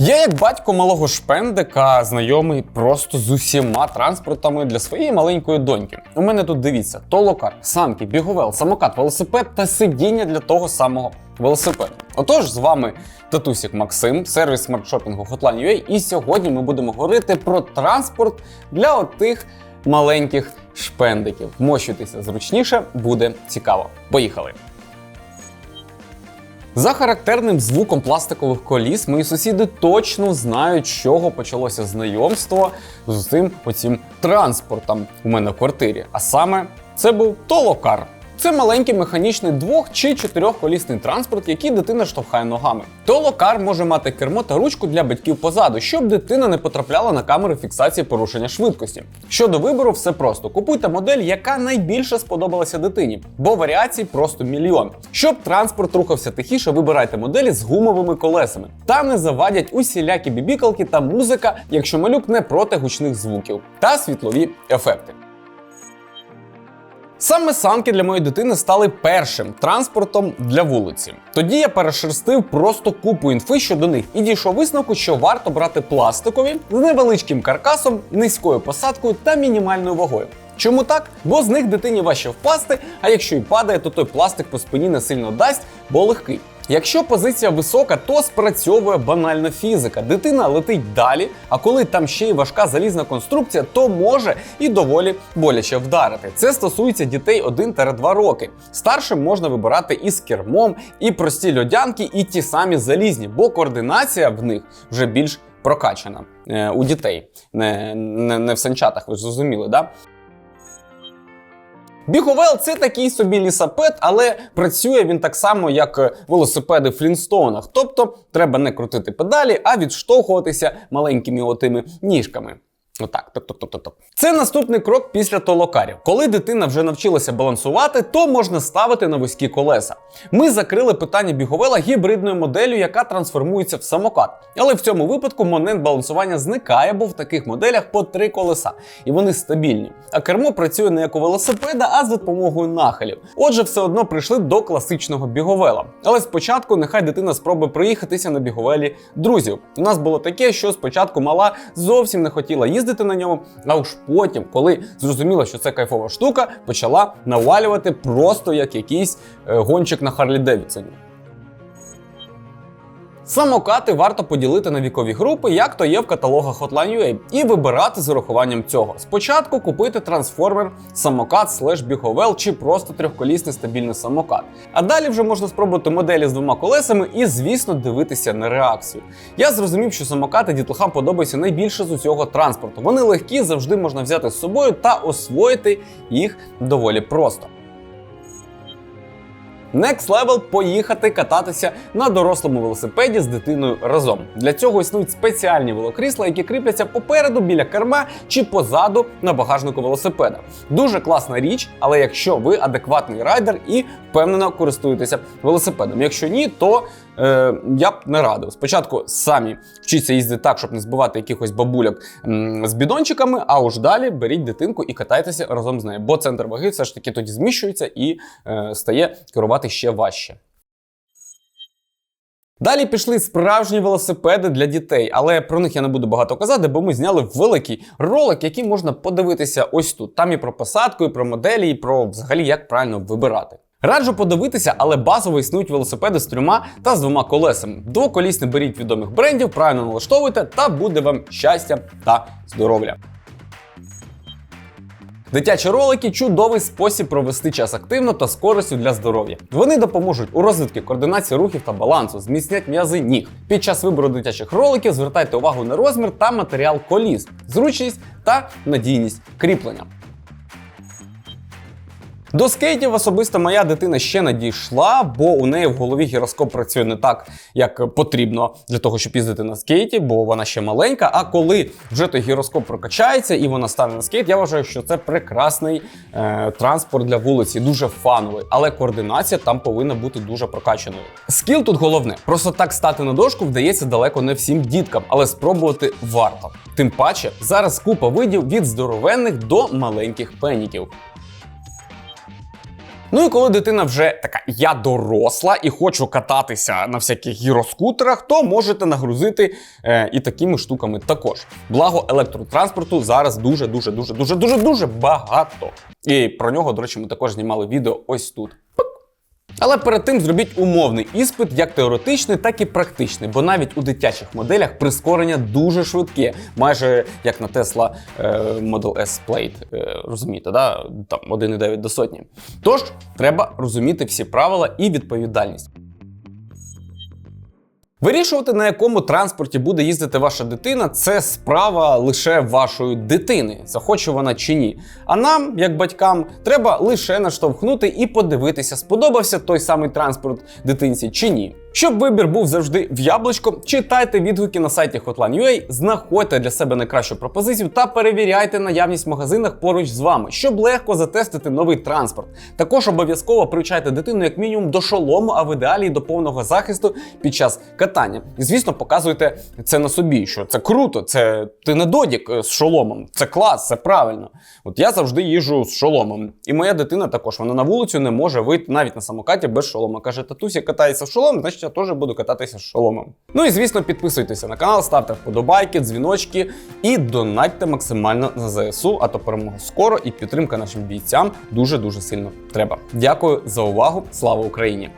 Я, як батько малого шпендика, знайомий просто з усіма транспортами для своєї маленької доньки. У мене тут дивіться: толокар, санки, біговел, самокат, велосипед та сидіння для того самого велосипеду. Отож, з вами татусік Максим, сервіс смартшопінгу Hotline.ua, і сьогодні ми будемо говорити про транспорт для отих маленьких шпендиків. Мощуйтеся зручніше, буде цікаво. Поїхали! За характерним звуком пластикових коліс, мої сусіди точно знають, з чого почалося знайомство з цим оцім транспортом у мене в квартирі. А саме це був толокар. Це маленький механічний двох чи чотирьохколісний транспорт, який дитина штовхає ногами. Толокар може мати кермо та ручку для батьків позаду, щоб дитина не потрапляла на камери фіксації порушення швидкості. Щодо вибору, все просто купуйте модель, яка найбільше сподобалася дитині, бо варіацій просто мільйон. Щоб транспорт рухався тихіше, вибирайте моделі з гумовими колесами. Та не завадять усілякі бібікалки та музика, якщо малюк не проти гучних звуків та світлові ефекти. Саме санки для моєї дитини стали першим транспортом для вулиці. Тоді я перешерстив просто купу інфи щодо них і дійшов висновку, що варто брати пластикові з невеличким каркасом, низькою посадкою та мінімальною вагою. Чому так? Бо з них дитині важче впасти, а якщо й падає, то той пластик по спині не сильно дасть, бо легкий. Якщо позиція висока, то спрацьовує банальна фізика. Дитина летить далі, а коли там ще й важка залізна конструкція, то може і доволі боляче вдарити. Це стосується дітей 1-2 роки. Старшим можна вибирати і з кермом, і прості льодянки, і ті самі залізні, бо координація в них вже більш прокачана е, у дітей, не, не, не в санчатах, ви ж зрозуміли, да? Біговел це такий собі лісапед, але працює він так само, як е, велосипеди в Флінстоунах. Тобто треба не крутити педалі, а відштовхуватися маленькими отими ніжками. Отак, топ-топ-топ-топ. Це наступний крок після толокарів. Коли дитина вже навчилася балансувати, то можна ставити на вузькі колеса. Ми закрили питання біговела гібридною моделлю, яка трансформується в самокат. Але в цьому випадку момент балансування зникає, бо в таких моделях по три колеса, і вони стабільні. А кермо працює не як у велосипеда, а за допомогою нахилів. Отже, все одно прийшли до класичного біговела. Але спочатку нехай дитина спробує проїхатися на біговелі друзів. У нас було таке, що спочатку мала зовсім не хотіла їздити на ньому, а уж потім, коли зрозуміла, що це кайфова штука, почала навалювати просто як якийсь е, гонщик на Харлі Девідсоні. Самокати варто поділити на вікові групи, як то є в каталогах Hotline.ua, і вибирати з урахуванням цього. Спочатку купити трансформер, самокат, слеш біговел чи просто трьохколісний стабільний самокат. А далі вже можна спробувати моделі з двома колесами і, звісно, дивитися на реакцію. Я зрозумів, що самокати дітлахам подобаються найбільше з усього транспорту. Вони легкі, завжди можна взяти з собою та освоїти їх доволі просто. Next Level – поїхати кататися на дорослому велосипеді з дитиною разом. Для цього існують спеціальні велокрісла, які кріпляться попереду біля керма чи позаду на багажнику велосипеда. Дуже класна річ, але якщо ви адекватний райдер і впевнено користуєтеся велосипедом. Якщо ні, то е, я б не радив. Спочатку самі вчіться їздити так, щоб не збивати якихось бабуляк м, з бідончиками, а уж далі беріть дитинку і катайтеся разом з нею, бо центр ваги все ж таки тоді зміщується і е, стає керувати ще важче. Далі пішли справжні велосипеди для дітей, але про них я не буду багато казати, бо ми зняли великий ролик, який можна подивитися ось тут. Там і про посадку, і про моделі, і про взагалі як правильно вибирати. Раджу подивитися, але базово існують велосипеди з трьома та з двома колесами. Двоколісне беріть відомих брендів, правильно налаштовуйте, та буде вам щастя та здоров'я. Дитячі ролики чудовий спосіб провести час активно та з користю для здоров'я. Вони допоможуть у розвитку координації рухів та балансу, зміцнять м'язи ніг. Під час вибору дитячих роликів звертайте увагу на розмір та матеріал коліс, зручність та надійність кріплення. До скейтів особисто моя дитина ще не дійшла, бо у неї в голові гіроскоп працює не так, як потрібно для того, щоб їздити на скейті, бо вона ще маленька. А коли вже той гіроскоп прокачається і вона стане на скейт, я вважаю, що це прекрасний е, транспорт для вулиці, дуже фановий, але координація там повинна бути дуже прокачаною. Скіл тут головне. Просто так стати на дошку вдається далеко не всім діткам, але спробувати варто. Тим паче, зараз купа видів від здоровенних до маленьких пеніків. Ну і коли дитина вже така я доросла і хочу кататися на всяких гіроскутерах, то можете нагрузити е, і такими штуками також. Благо електротранспорту зараз дуже дуже дуже дуже дуже дуже багато. І про нього, до речі, ми також знімали відео ось тут. Але перед тим зробіть умовний іспит, як теоретичний, так і практичний, бо навіть у дитячих моделях прискорення дуже швидке, майже як на Tesla е, Model S Plate. Е, розумієте, да? там 1,9 до сотні. Тож треба розуміти всі правила і відповідальність. Вирішувати, на якому транспорті буде їздити ваша дитина, це справа лише вашої дитини, захоче вона чи ні. А нам, як батькам, треба лише наштовхнути і подивитися, сподобався той самий транспорт дитинці чи ні. Щоб вибір був завжди в яблучко, читайте відгуки на сайті Hotline.ua, знаходьте для себе найкращу пропозицію та перевіряйте наявність в магазинах поруч з вами, щоб легко затестити новий транспорт. Також обов'язково привчайте дитину як мінімум до шолому, а в ідеалі до повного захисту під час катання. І звісно, показуйте це на собі, що це круто, це ти не додік е, з шоломом, це клас, це правильно. От я завжди їжджу з шоломом. І моя дитина також вона на вулицю не може вийти навіть на самокаті без шолома. Каже, татусі катається в шолом, значить я теж буду кататися з шоломом. Ну і звісно, підписуйтеся на канал, ставте вподобайки, дзвіночки і донатьте максимально на ЗСУ, а то перемога скоро і підтримка нашим бійцям дуже дуже сильно треба. Дякую за увагу. Слава Україні!